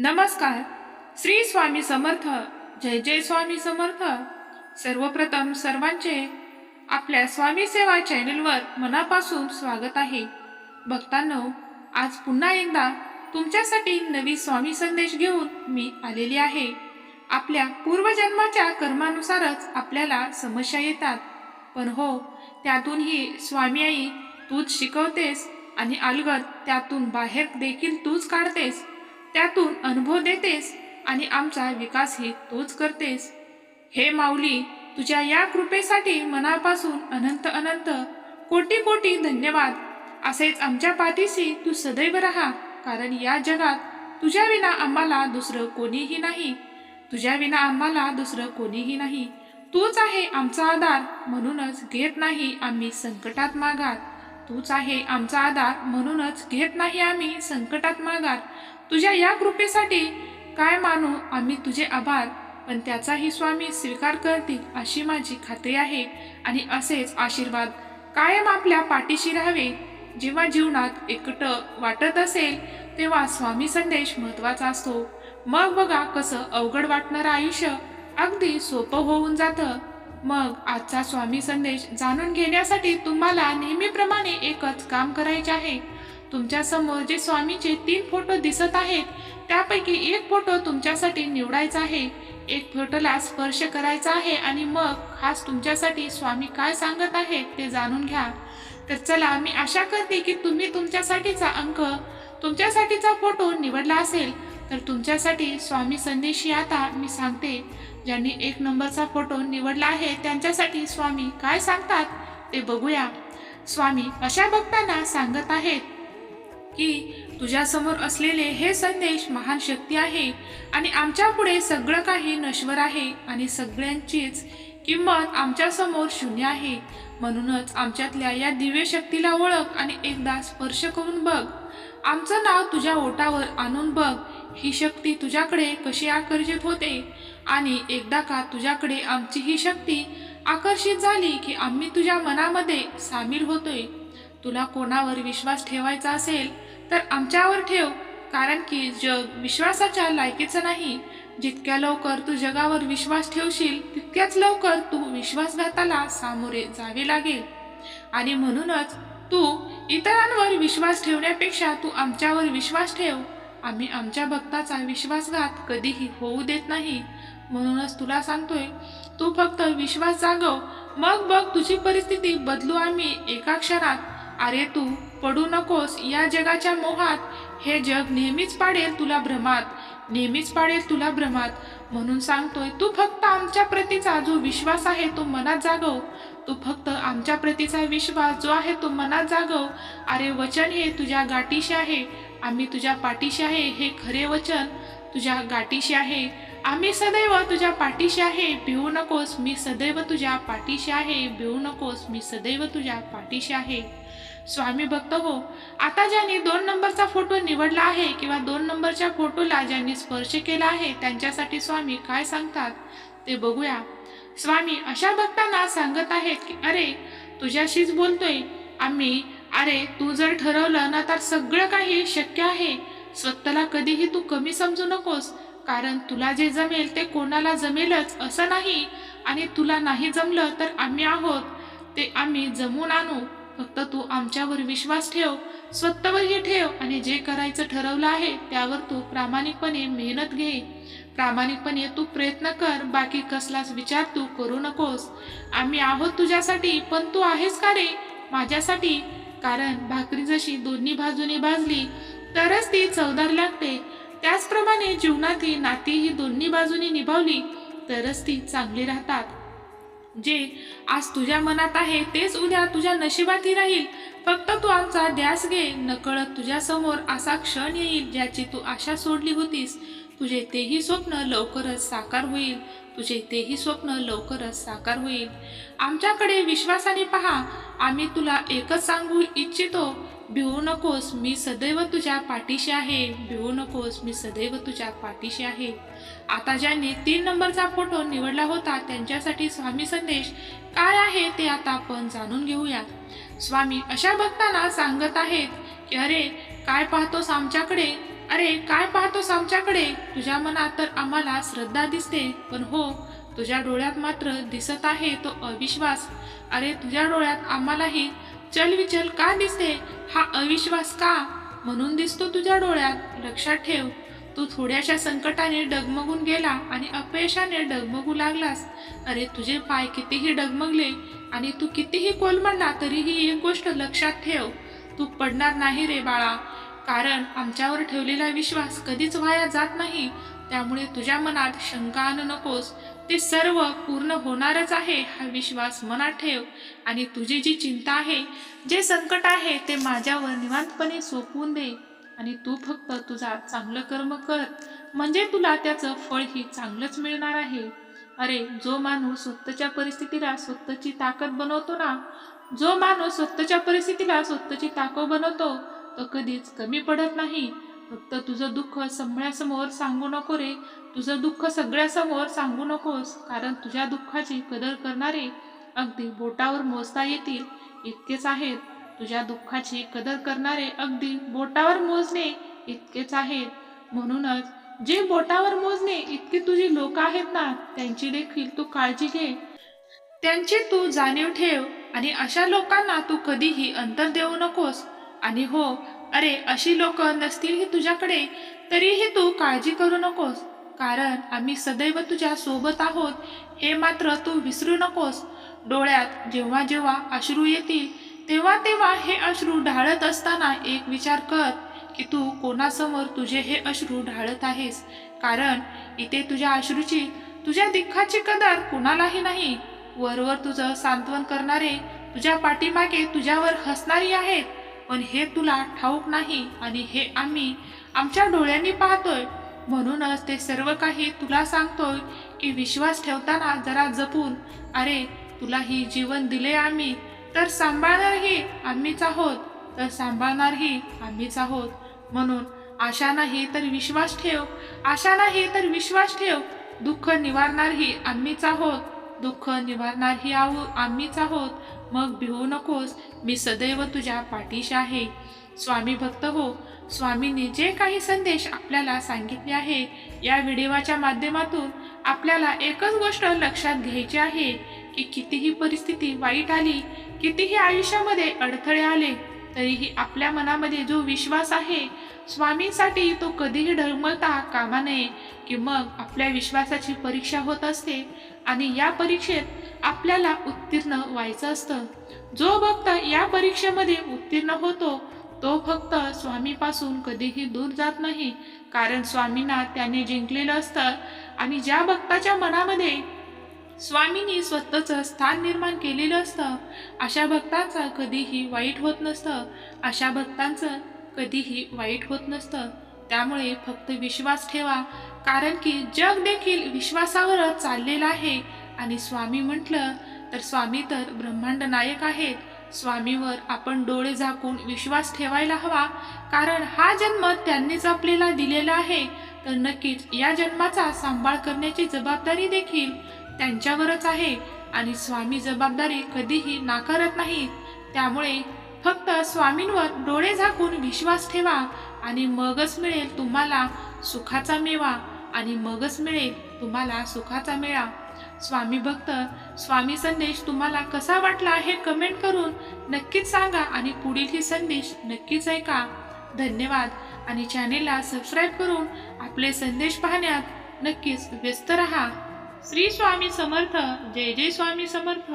नमस्कार. श्री स्वामी समर्थ. जय जय स्वामी समर्थ. सर्वप्रथम सर्वांचे आपल्या स्वामी सेवा चॅनलवर मनापासून स्वागत आहे. भक्तांनो आज पुन्हा एकदा तुमच्यासाठी नवी स्वामी संदेश घेऊन मी आलेली आहे. आपल्या पूर्वजन्माच्या कर्मानुसारच आपल्याला समस्या येतात. पण हो त्यातूनही स्वामी आई तूच शिकवतेस आणि अलगद त्यातून बाहेर देखील तूच काढतेस. त्यातून अनुभव देतेस आणि आमचा विकासही तूच करतेस. हे माऊली तुझ्या या कृपेसाठी मनापासून अनंत अनंत कोटी कोटी धन्यवाद. असेच आमच्या पाठीशी तू सदैव राहा कारण या जगात तुझ्या विना आम्हाला दुसरं कोणीही नाही. तुझ्या विना आम्हाला दुसरं कोणीही नाही. तूच आहे आमचा आधार म्हणूनच घेत नाही आम्ही संकटात मागात तूच आहे आमचा आधार म्हणूनच घेत नाही आम्ही संकटात माघार. तुझ्या या कृपेसाठी काय मानू आम्ही तुझे आभार पण त्याचाही स्वामी स्वीकार करतील अशी माझी खात्री आहे आणि असेच आशीर्वाद. कायम आपल्या पाठीशी राहावे. जेव्हा जीवनात एकटं वाटत असेल तेव्हा स्वामी संदेश महत्त्वाचा असतो. मग बघा कसं अवघड वाटणारं आयुष्य अगदी सोपं होऊन जातं. मग आजचा स्वामी संदेश जाणून घेण्यासाठी तुम्हाला नेहमीप्रमाणे एकच काम करायचे आहे. तुमच्यासमोर जे स्वामीचे तीन फोटो दिसत आहेत त्यापैकी एक फोटो तुमच्यासाठी निवडायचा आहे. एक फोटोला स्पर्श करायचा आहे आणि मग खास तुमच्यासाठी स्वामी काय सांगत आहेत ते जाणून घ्या. तर चला मी आशा करते की तुम्ही तुमच्यासाठीचा अंक तुमच्यासाठीचा फोटो निवडला असेल. तर तुमच्यासाठी स्वामी संदेशी आता मी सांगते ज्यांनी एक नंबरचा फोटो निवडला आहे त्यांच्यासाठी स्वामी काय सांगतात ते बघूया. स्वामी अशा भक्तांना सांगत आहेत की तुझ्यासमोर असलेले हे संदेश महान शक्ती आहे आणि आमच्या पुढे सगळं काही नश्वर आहे आणि सगळ्यांचीच किंमत आमच्यासमोर शून्य आहे. म्हणूनच आमच्यातल्या या दिव्य शक्तीला ओळख आणि एकदा स्पर्श करून बघ. आमचं नाव तुझ्या ओटावर आणून बघ. ही शक्ती तुझ्याकडे कशी आकर्षित होते? आणि एकदा का तुझ्याकडे आमची ही शक्ती आकर्षित झाली की आम्ही तुझ्या मनामध्ये सामील होतोय? तुला कोणावर विश्वास ठेवायचा असेल तर आमच्यावर ठेव. कारण की जग विश्वासाच्या लायकीचं नाही. जितक्या लवकर तू जगावर विश्वास ठेवशील तितक्याच लवकर तू विश्वासघाताला सामोरे जावे लागेल. आणि म्हणूनच तू इतरांवर विश्वास ठेवण्यापेक्षा तू आमच्यावर विश्वास ठेव. आम्ही आमच्या भक्ताचा विश्वासघात कधीही होऊ देत नाही. म्हणूनच तुला सांगतोय तू फक्त विश्वास जागव. मग बघ तुझी परिस्थिती बदलू आम्ही एका क्षणात. अरे तू पडू नकोस या जगाच्या मोहात. हे जग नेहमीच पाडेल तुला भ्रमात. नेहमीच पाडेल तुला भ्रमात. म्हणून सांगतोय तू फक्त आमच्या प्रतीचा जो विश्वास आहे तो मनात जागव. तू फक्त आमच्या प्रतीचा विश्वास जो आहे तो मनात जागव. अरे वचन हे तुझ्या गाठीशी आहे. आम्ही तुझ्या पाठीशी आहे हे खरे वचन तुझ्या गाठीशी आहे. आम्ही सदैव तुझ्या पाठीशी आहे भिवू नकोस. मी सदैव तुझ्या पाठीशी आहे भिवू नकोस. मी सदैव तुझ्या पाठीशी आहे. स्वामी भक्त हो आता ज्यांनी दोन नंबरचा फोटो निवडला आहे किंवा दोन नंबरच्या फोटोला ज्यांनी स्पर्श केला आहे त्यांच्यासाठी स्वामी काय सांगतात? ते बघूया. स्वामी अशा भक्तांना सांगत आहेत की अरे तुझ्याशीच बोलतोय. आम्ही अरे तू जर ठरवलं ना तर सगळं काही शक्य आहे. स्वतःला कधीही तू कमी समजू नकोस कारण तुला जे जमेल ते कोणाला जमेलच असं नाही. आणि तुला नाही जमलं तर आम्ही आहोत. ते आम्ही जमून आणू. फक्त तू आमच्यावर विश्वास ठेव स्वतःवरही ठेव आणि जे करायचं ठरवलं आहे त्यावर तू प्रामाणिकपणे मेहनत घे. प्रामाणिकपणे तू प्रयत्न कर बाकी कसलाच विचार तू करू नकोस. आम्ही आहोत तुझ्यासाठी पण तू आहेस का रे? माझ्यासाठी? कारण भाकरी जशी दोन्ही बाजूने भाजली तरच ती चवदार लागते. त्याचप्रमाणे जीवनातली नाती ही दोन्ही बाजूनी निभावली तरच ती चांगली राहतात. जे आज तुझ्या मनात आहे तेच उद्या तुझ्या नशिबातही राहील. फक्त तू आमचा ध्यास घे नकळत तुझ्या समोर असा क्षण येईल ज्याची तू आशा सोडली होतीस. तुझे तेही स्वप्न लवकरच साकार होईल. तुझे तेही स्वप्न लवकरच साकार होईल. आमच्याकडे विश्वासाने पहा आम्ही तुला एकच सांगू इच्छितो भिवू नकोस मी सदैव तुझ्या पाठीशी आहे भिवू नकोस मी सदैव तुझ्या पाठीशी आहे. आता ज्यांनी तीन नंबरचा फोटो निवडला होता त्यांच्यासाठी स्वामी संदेश काय आहे ते आता आपण जाणून घेऊया. स्वामी अशा भक्तांना सांगत आहेत की अरे काय पाहतोस आमच्याकडे? अरे काय पाहतोस आमच्याकडे? तुझ्या मनात तर आम्हाला श्रद्धा दिसते पण हो तुझ्या डोळ्यात मात्र दिसत आहे तो अविश्वास. अरे तुझ्या डोळ्यात आम्हालाही चलविचल का दिसते? हा अविश्वास का? म्हणून दिसतो तुझ्या डोळ्यात लक्षात ठेव. तू थोड्याशा संकटाने डगमगून गेला आणि अपयशाने डगमगू लागलास. अरे तुझे पाय कितीही डगमगले आणि तू कितीही कोलमडला तरीही एक गोष्ट लक्षात ठेव. तू पडणार नाही रे बाळा. कारण आमच्यावर ठेवलेला विश्वास कधीच वाया जात नाही. त्यामुळे तुझ्या मनात शंका आणू नकोस. ते सर्व पूर्ण होणारच आहे हा विश्वास मनात ठेव. आणि तुझी जी चिंता आहे जे संकट आहे ते माझ्यावर निवांतपणे सोपवून दे. आणि तू फक्त तुझा चांगलं कर्म कर. म्हणजे तुला त्याचं फळही चांगलंच मिळणार आहे. अरे जो माणूस स्वतःच्या परिस्थितीला स्वतःची ताकद बनवतो ना जो माणूस स्वतःच्या परिस्थितीला स्वतःची ताकद बनवतो कधीच कमी पडत नाही. फक्त तुझं दुःख सगळ्यासमोर सांगू नको रे. तुझं दुःख सगळ्यासमोर सांगू नकोस. कारण तुझ्या दुःखाची कदर करणारे अगदी बोटावर मोजता येतील. इतकेच आहेत. तुझ्या दुःखाची कदर करणारे अगदी बोटावर मोजणे इतकेच आहेत. म्हणूनच जे बोटावर मोजणे इतके तुझी लोक आहेत ना त्यांची देखील तू काळजी घे. त्यांची तू जाणीव ठेव आणि अशा लोकांना तू कधीही अंतर देऊ नकोस. आणि हो अरे अशी लोक नसतीलही तुझ्याकडे तरीही तू काळजी करू नकोस. कारण आम्ही सदैव तुझ्या सोबत आहोत हे मात्र तू विसरू नकोस. डोळ्यात जेव्हा जेव्हा अश्रू येतील तेव्हा तेव्हा हे अश्रू ढाळत असताना एक विचार कर की तू कोणासमोर तुझे हे अश्रू ढाळत आहेस? कारण इथे तुझ्या अश्रूची तुझ्या दुःखाची कदर कुणालाही नाही. वरवर तुझं सांत्वन करणारे तुझ्या पाठीमागे तुझ्यावर हसणारी आहेत. पण हे तुला ठाऊक नाही आणि हे आम्ही आमच्या डोळ्यांनी पाहतोय. म्हणूनच ते सर्व काही तुला सांगतोय की विश्वास ठेवताना जरा जपून अरे तुला ही जीवन दिले आम्ही तर सांभाळणारही आम्हीच आहोत तर सांभाळणारही आम्हीच आहोत. म्हणून आशा नाही तर विश्वास ठेव आशा नाही तर विश्वास ठेव दुःख निवारणारही आम्हीच आहोत दुःख निवारणारही आहो आम्हीच आहोत मग भिवू नकोस मी सदैव तुझ्या पाठीशी आहे. स्वामी भक्त हो स्वामींनी जे काही संदेश आपल्याला सांगितले आहे या व्हिडिओच्या माध्यमातून आपल्याला एकच गोष्ट लक्षात घ्यायची आहे की कितीही परिस्थिती वाईट आली कितीही आयुष्यामध्ये अडथळे आले तरीही आपल्या मनामध्ये जो विश्वास आहे स्वामींसाठी तो कधीही ढळमळता कामा नये की मग आपल्या विश्वासाची परीक्षा होत असते आणि या परीक्षेत आपल्याला उत्तीर्ण व्हायचं असतं. जो भक्त या परीक्षेमध्ये उत्तीर्ण होतो तो फक्त स्वामीपासून कधीही दूर जात नाही. कारण स्वामींना त्याने जिंकलेलं असतं आणि ज्या भक्ताच्या मनामध्ये स्वामींनी स्वतःचं स्थान निर्माण केलेलं असतं अशा भक्तांचं कधीही वाईट होत नसतं. अशा भक्तांचं कधीही वाईट होत नसतं. त्यामुळे फक्त विश्वास ठेवा. कारण की जग देखील विश्वासावरच चाललेलं आहे. आणि स्वामी म्हटलं तर स्वामी तर ब्रह्मांड नायक आहेत. स्वामीवर आपण डोळे झाकून विश्वास ठेवायला हवा. कारण हा जन्म त्यांनीच आपल्याला दिलेला आहे. तर नक्कीच या जन्माचा सांभाळ करण्याची जबाबदारी देखील त्यांच्यावरच आहे. आणि स्वामी जबाबदारी कधीही नाकारत नाहीत. त्यामुळे फक्त स्वामींवर डोळे झाकून विश्वास ठेवा. आणि मगच मिळेल तुम्हाला सुखाचा मेवा. आणि मगच मिळेल तुम्हाला सुखाचा मेळा. स्वामी भक्त स्वामी संदेश तुम्हाला कसा वाटला हे कमेंट करून नक्कीच सांगा आणि पुढील संदेश नक्कीच ऐका. धन्यवाद. आणि चॅनेलला सबस्क्राईब करून आपले संदेश पाहण्यात नक्कीच व्यस्त रहा. श्री स्वामी समर्थ. जय जय स्वामी समर्थ.